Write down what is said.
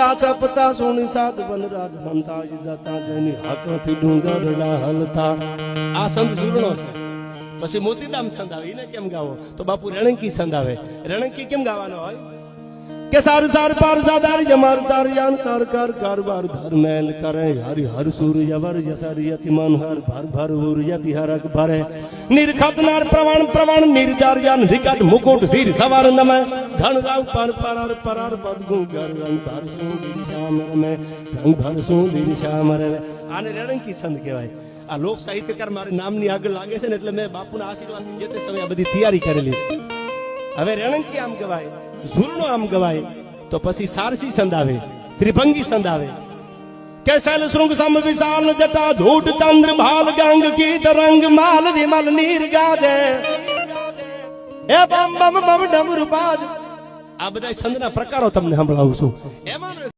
તાછા પતા સોની સાત વનરાજ હંતા જતા જેની હાકથી ડુંગરડા હલતા આ સંત ઝૂરણો છે. પછી મોતીદામ છંદ આવે. એને કેમ ગાવો? તો બાપુ રણંકી છંદ આવે. રણંકી કેમ ગાવાનો હોય? કે સાર સાર પાર સાદાર જમાર તાર યાન સરકાર કારવાર ધર્મેલ કરે હરિ હર સુર યવર જસર યતિ મન હર ભર ભર ઉર યતિ હરક ભરે નિર્ખતનાર પ્રવાણ પ્રવાણ નિર્જાર યાન વિકટ મુકુટ વીર સવાર નમે ધન રાવ પર પરાર પરાર પદ ગુ ગર રંગ ભર સું દિશામ રમે રંગ ભર સું દિશામ રમે આને રણંકી છંદ કહેવાય આ લોક સાહિત્યકાર મારે નામની આગળ લાગે છે ને એટલે મેં બાપુના આશીર્વાદ જે તે સમયે આ બધી તૈયારી કરેલી હવે રણંકી આમ ગવાય, ઝૂરણો આમ ગવાય, તો પછી સારસી સંદ આવે ત્રિભંગી સંદ આવે કે શૃંગ સમ વિશાલ જટા ધૂટ ચંદ્ર ભાલ ગંગ ગીત રંગ માલ વિમલ નીર ગાજે. એ બમ બમ બમ ડમરુ બાજ આ બધા છંદના પ્રકારો તમને સંભળાવું છું. એમાં